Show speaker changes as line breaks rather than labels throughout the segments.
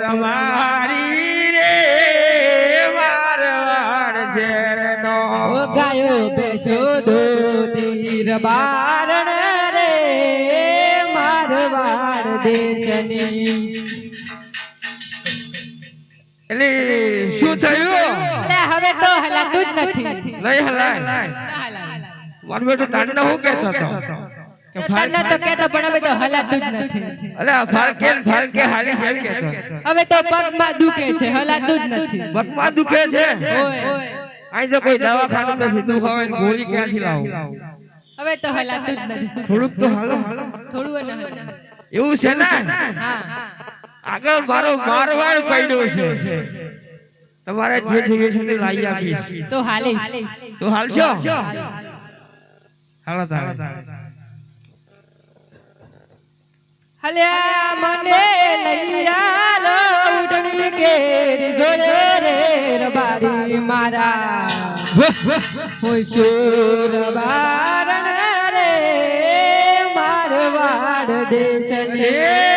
રમારી રે ઝેરનો
ઓ ગાયો બેસો બારણ રે મારવાડ દેશની.
એટલે શું થયું?
એટલે હવે તો હલાતું જ નથી.
નહીં હલાય.
ના હલાય.
તાંડ બેટું હું કહેતો હતો?
તને તો પણ હવે તો હલાતું જ નથી.
અલે આ ફાલકે હાલી છે
હવે તો પગમાં દુખે છે હલાતું જ નથી.
પગમાં દુખે છે?
ઓય.
અહીં તો કોઈ દવાખાનું નથી તું હવે ગોળી ક્યાંથી લાવું?
હવે તો હલાતું જ નથી
થોડુંક તો હાલો.
થોડું એને
એવું છે ને?
હા.
આગળ મારો મારવાડ પડ્યો છે. તમારે જે જોઈએ છે તે લાવી આપીશ.
તો હાલીશ.
તો હાલશો. હાલો તારે.
હલ્યા મને લઈ આલો ઉડણી કેરી જોડે રે રબારી મારા. હોય સુર બારણ રે મારવાડ દેશને.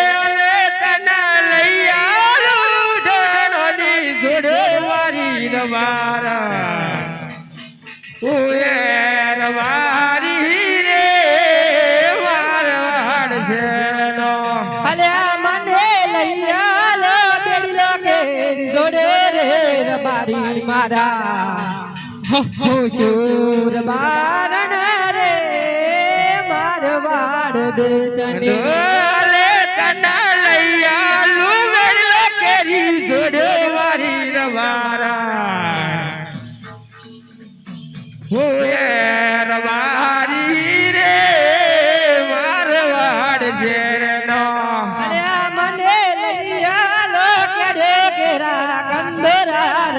રે
રબારી મારા. બારણ રે મારવાડ દેશ
ડોલે તને જોડે રવારા.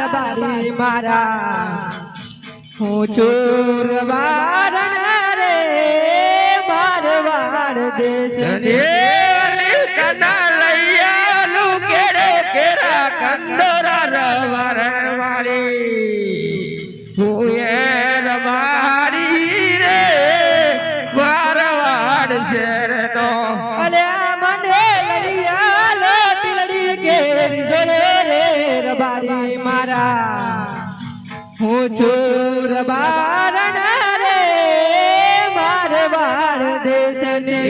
રબારી મારા. હું ચોર વારણ રે મારવાડ દેશને
દેવલી તના લૈયાલું કેડે કેરા કંદોરા રવાર વાળી. હુએ રવારી રે શેરનો
અલ્યા મને કેરી જોડે રે રબારી મારા હું ચોર વારણ રે મારવાડ દેશને.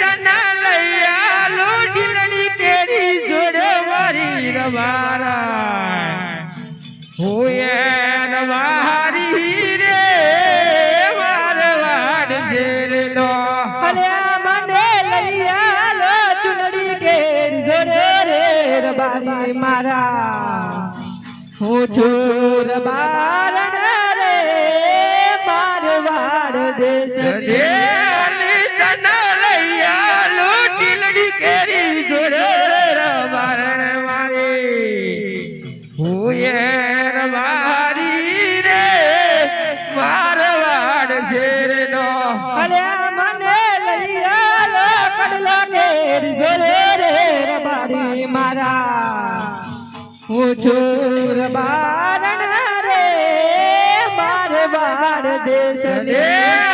તના લૈયાલું ઢીલડી કેરી જોડે મારી રવારા હુએ રવારી રે વારવાડ
છું. બારણ રે મારવાડ
મારવાડ
મને લઈ આલો કડલા કેરી હું બારણ રે બાર બાર દેશને.
દેવલી